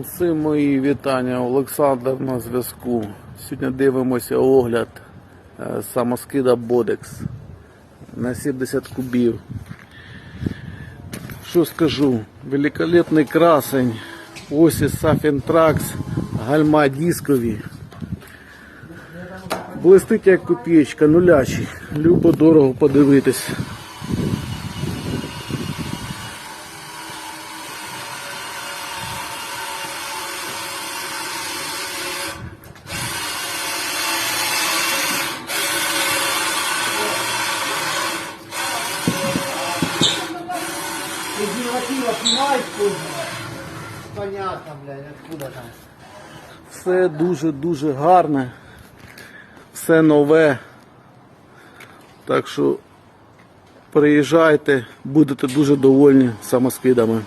Усім мої вітання. Олександр на зв'язку. Сьогодні дивимося огляд е, самоскида Бодекс на 70 кубів. Що скажу? Великолепний красень. Осі Сафінтракс, гальма дискові. Блистить як копієчка, нулячий. Любо дорого подивитись. Презерватива снимать Понятно, блядь, откуда там. Все дуже-дуже гарне, все нове. Так що приїжджайте, будете дуже довольні самоскидами.